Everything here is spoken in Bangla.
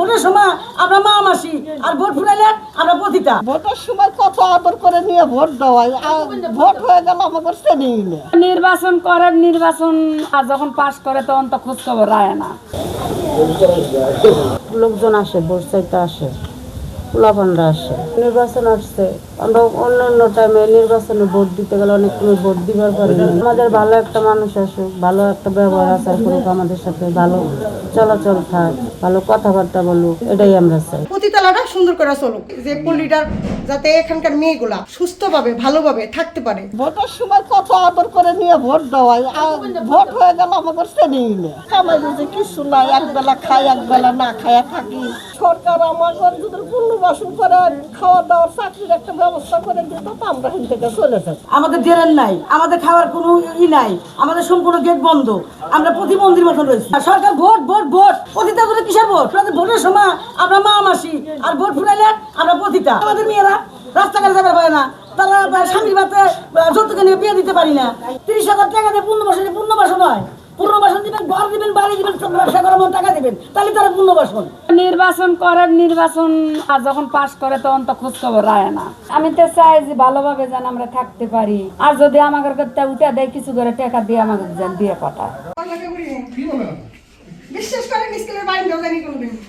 ভোটের সময় আমরা মা মাসি আর ভোট ফুরাইলে আমরা পতিতা। ভোটের সময় কত আদর করে নিয়ে ভোট দেওয়াই। আর ভোট হয়ে গেল আমাদের শ্রেণি নির্বাচন করে নির্বাচন আর যখন পাস করে তখন তো খোঁজ খবর রায় না। লোকজন আসে ভোট চাইতে আসে। পোলাপানরা আসে। নির্বাচন আসছে। আমরা অন্য অন্য টাইমে নির্বাচনে ভোট দিতে গেলে অনেক সময় ভোট দিবার পরে আমাদের ভালো একটা মানুষ আসুক ভালো একটা ব্যবহার আচার করুক আমাদের সাথে ভালো চলাচল থাক ভালো কথাবার্তা বলুক এটাই আমরা চাই। প্রতিতলাটা সুন্দর করে চলুক যে পল্লীটার যাতে এখানকার মেয়েগুলা সুস্থভাবে ভালোভাবে থাকতে পারে। ভোটের সময় কত আদর করে নিয়ে ভোট দেওয়াই ভোট হয়ে গেল আমাদের না কামাই কিছু নাই একবেলা খাই একবেলা না খায়া থাকি। সরকার আমাদের যদি পুনর্বাসন করে খাওয়া দাওয়ার চাকরির একটা ব্যবস্থা করে দিত তো আমরা এখান থেকে চলে যাব আমাদের ড্রেন নাই আমাদের খাওয়ার কোনো ই নাই আমাদের সম্পূর্ণ গেট বন্ধ। আমরা প্রতিবন্ধীর মতন রয়েছি। সরকার ভোট ভোট ভোট পতিতা করে কিসের ভোটের সময় আমরা মা মাসি আর ভোট ফুরাইলে আমরা পতিতা। আমাদের মেয়েরা রাস্তাঘাটে যাবে পারে না। তারা স্বামীর বাতে যৌতুকে নিয়ে বিয়ে দিতে পারি না। তিরিশ হাজার টাকা দিয়ে পূর্ণবাসন পূর্ণবাসন হয়। পূর্ণবাসন দিবেন ঘর দিবেন বাড়ি দিবেন ব্যবসা করার মতো টাকা দিবেন। তাহলে তারা পূর্ণবাসন নির্বাচন করে নির্বাচন আর যখন পাশ করে তখন তো খোঁজ খবর রায় না। আমি তো চাই যে ভালোভাবে যেন আমরা থাকতে পারি। আর যদি আমাদের করতে উঠে দেয় কিছু করে টাকা দিয়ে আমাকে যেন দিয়ে পাঠায়। বিশ্বাস বাইন বাইরে জানি কোনোদিন